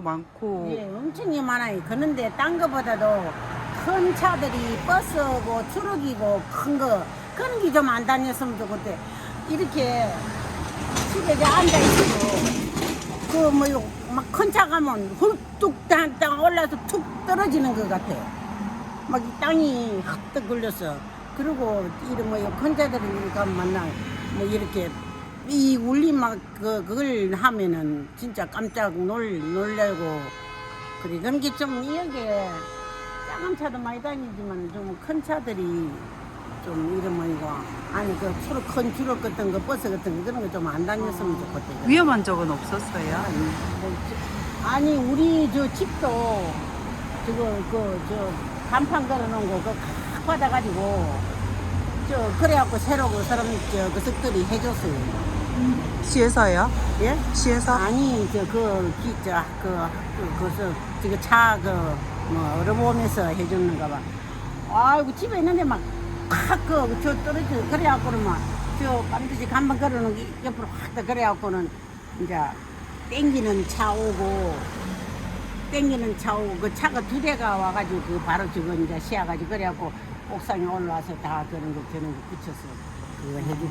많고 예, 엄청 많아요. 그런데 딴 거보다도 큰 차들이 버스고 트럭이고 큰 거 그런 게 좀 안 다녔으면 좋겠대. 이렇게 집에 앉아 있고 그뭐막 큰 차 가면 hul뚝 땅 올라서 툭 떨어지는 것 같아. 막 이 땅이 흙떡 걸렸어. 그리고 이런 뭐큰 차들이 이렇게 가면 만나 뭐 이렇게 이 울림 막 그 그걸 하면은 진짜 깜짝 놀 놀래고 그래 그런 게좀 이게 작은 차도 많이 다니지만 좀 큰 차들이 좀 이런 뭐이고 아니 그 주로 큰 주로 같은 거 버스 같은 거 그런 거 좀 안 다녔으면 좋겠대. 위험한 적은 없었어요. 아니, 뭐 저- 아니 우리 저 집도 저거 그저 간판 걸어놓은 거 그거 칵 받아가지고 저 그래갖고 새로 그 사람 저그 석들이 해줬어요. 시에서요? 예? 시에서? 아니 저그 기자 그 그서 지금 차그뭐 얼어보면서 해주는가 봐. 아이고 집에 있는데 막확그저 떨어져 그래갖고는 막저 반드시 간판 걸어놓은 게 옆으로 확 그래갖고는 이제 땡기는 차 오고 땡기는 차 오고 그 차가 두 대가 와가지고 그 바로 저거 이제 시야가지고 그래갖고 옥상에 올라와서 다 그런 거 저런 거 붙였어. 그거 해주.